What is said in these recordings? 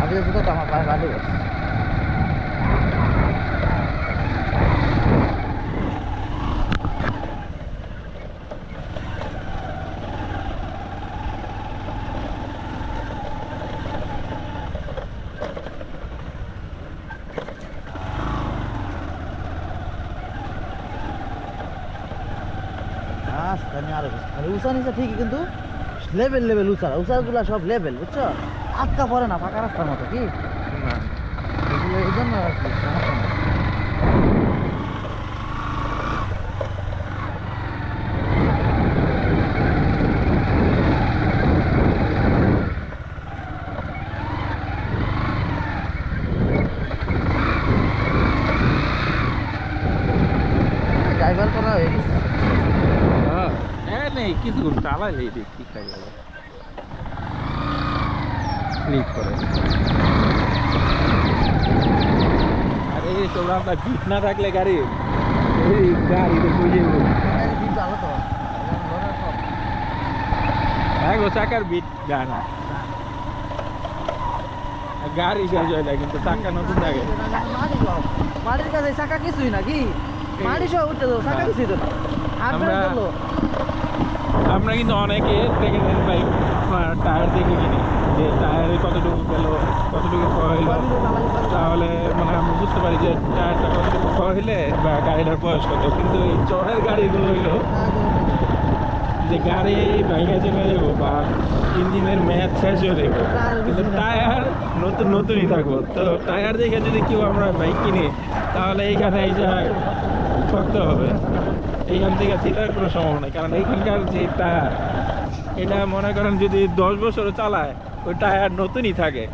আমি তো তো আমার পায়ে বাড়ি গেছে আস্তে নিয়ে আরও। মানে উঁচা নিচে ঠিকই, কিন্তু লেভেল লেভেল উঁচা উঁচাগুলা সব লেভেল বুঝছ আটকা পড়ে না, ফাঁকা রাস্তার মতো, কি এগুলো এই জন্য আর কি সমস্যা নেই। ড্রাইভার করা হয়ে গেছে হ্যাঁ কিছু চালাইলে ঠিক থাকে স্লিপ করে। আরে তোমরা আপনার ভিট না থাকলে গাড়ি? এই গাড়ি দিন তো হ্যাঁ গো চাকার বিট যায় গাড়ি শেষ হয় না কিন্তু চাকা নতুন থাকে। মাটির কাছে চাকা কিছুই না কি? মাটি সব উঠতে চাকা কিছুই তো না। আমরা- আমরা কিন্তু অনেকে সেকেন্ড হ্যান্ড বাইক টায়ার দেখে কিনি। যে টায়ারে কতটুকু গেল, কতটুকু হইল তাহলে মানে আমি বুঝতে পারি যে টায়ারটা কতটুকু হইলে বা গাড়িটার বয়স কত। কিন্তু এই চড়ের গাড়িগুলো হইল, যে গাড়ি ভেঙে চেঙে যাব বা ইঞ্জিনের ম্যাচ শেষ হয়ে যাব। কিন্তু টায়ার নতুন নতুনই থাকব। তো টায়ার দেখে যদি কেউ আমরা বাইক কিনি তাহলে এইখানে এই যে করতে হবে। এইখান থেকে জেতার কোনো সম্ভাবনা নেই কারণ এইখানকার যে টায়ার এটা মনে করেন যদি দশ বছরও চালায় ওই টায়ার নতুনই থাকে।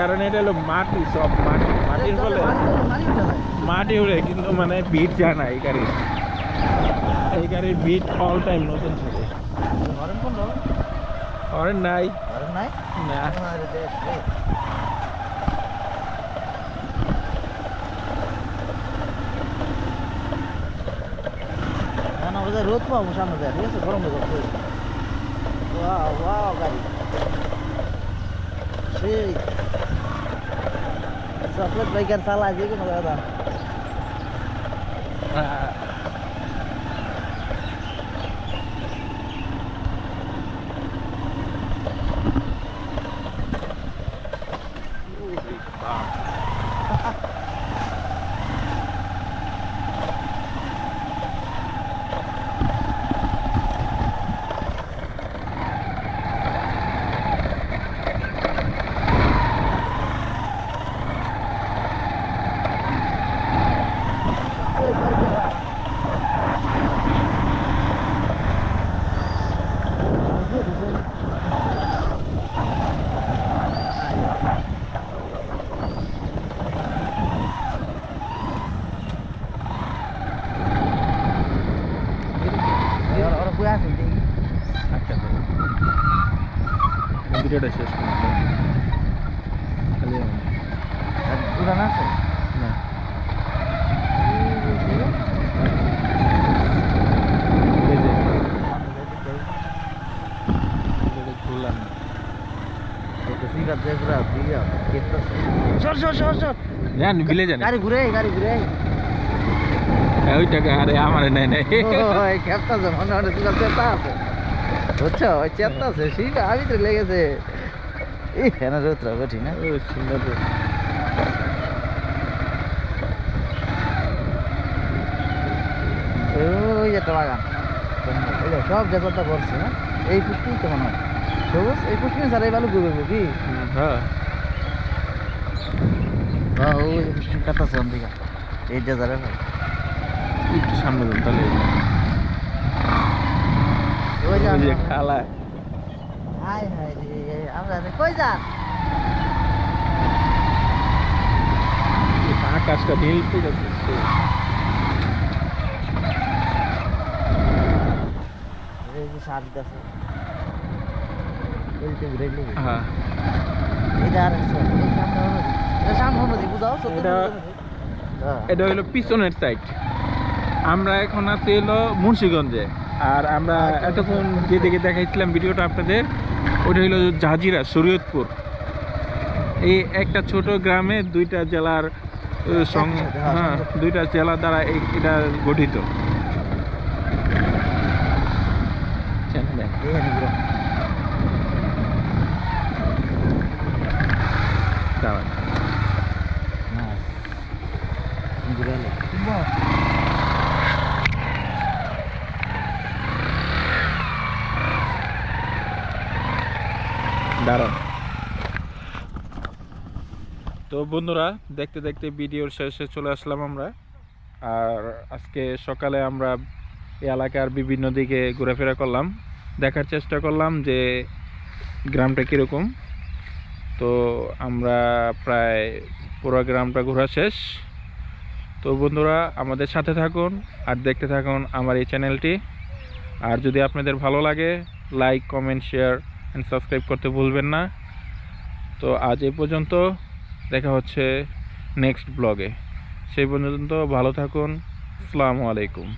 কারণ এটা হলো মাটি সব মাটি। মাটির ফলে। মাটি উড়ে কিন্তু মানে বিট যায় না এই গাড়ির। এই গাড়ির বিট অল টাইম নতুন থাকে। হরেন কোন রকম? হরেন নাই হরেন নাই না আরে দেখ রে। না, না, বোধহয় রোদ পাবো সামনে দেয় ঠিক আছে গরম হয়ে যাবে ওয়াও ওয়াও গাড়ি সেই চকলেট বাইকার চালায় যে কোনো দাদা ওরা ওরা বই আছে দেখি আচ্ছা ভিডিওটা শেষ করতে খালি আর উড়ান আছে না এই যে ভিডিওটা খুললাম না। সিগার দিয়ে পুরা দিয়া কেটতেছে সর সর সর সর জান বিলে জানে গাড়ি ঘুরে গাড়ি ঘুরে ওই টাকা আরে আমার নেই। নেই বুঝছ ওই চেতা আছে সিগা আমি তো লেগেছে এই হেনা রোত্রা না সুন্দর ওই একটা বাগান সব জায়গাটা করছে না এই পুষ্টি তো মনে হয় সবুজ এই পুষ্টি স্যার এই বালু ঘুরবে কি হ্যাঁ ওই পুষ্টি কাটাছে অন্দিকা এই যে যারা একটু সামনে তাহলে ওই যে ওই যে আমরা- খালা। হাই হাই রে আমরা কই যান? আকাশটা পেয়ে যাচ্ছে। যে। হ্যাঁ। হ্যাঁ। এটা হলো পিছনের সাইড আমরা এখন আছি হলো মুন্সিগঞ্জে। আর আমরা এতক্ষণ যেদিকে দেখাইছিলাম ভিডিওটা আপনাদের ওটা হলো জাজিরা শরীয়তপুর এই একটা ছোট গ্রামে দুইটা জেলার হ্যাঁ, দুইটা জেলা দ্বারা এটা গঠিত? দাঁড়ান। না। ঘুরে এলো। দাঁড়ান। তো বন্ধুরা, দেখতে দেখতে ভিডিওর শেষে চলে আসলাম আমরা। আর আজকে সকালে আমরা এই এলাকার বিভিন্ন দিকে ঘোরাফেরা করলাম। দেখার চেষ্টা করলাম যে গ্রামটা কীরকম। তো আমরা প্রায় পুরো গ্রামটা ঘোরা শেষ। তো বন্ধুরা, আমাদের সাথে থাকুন আর দেখতে থাকুন আমার এই চ্যানেলটি। আর যদি আপনাদের ভালো লাগে like comment share and subscribe করতে ভুলবেন না। তো আজ এই পর্যন্ত দেখা হচ্ছে নেক্সট ব্লগে সেই পর্যন্ত ভালো থাকুন। আসসালামু আলাইকুম।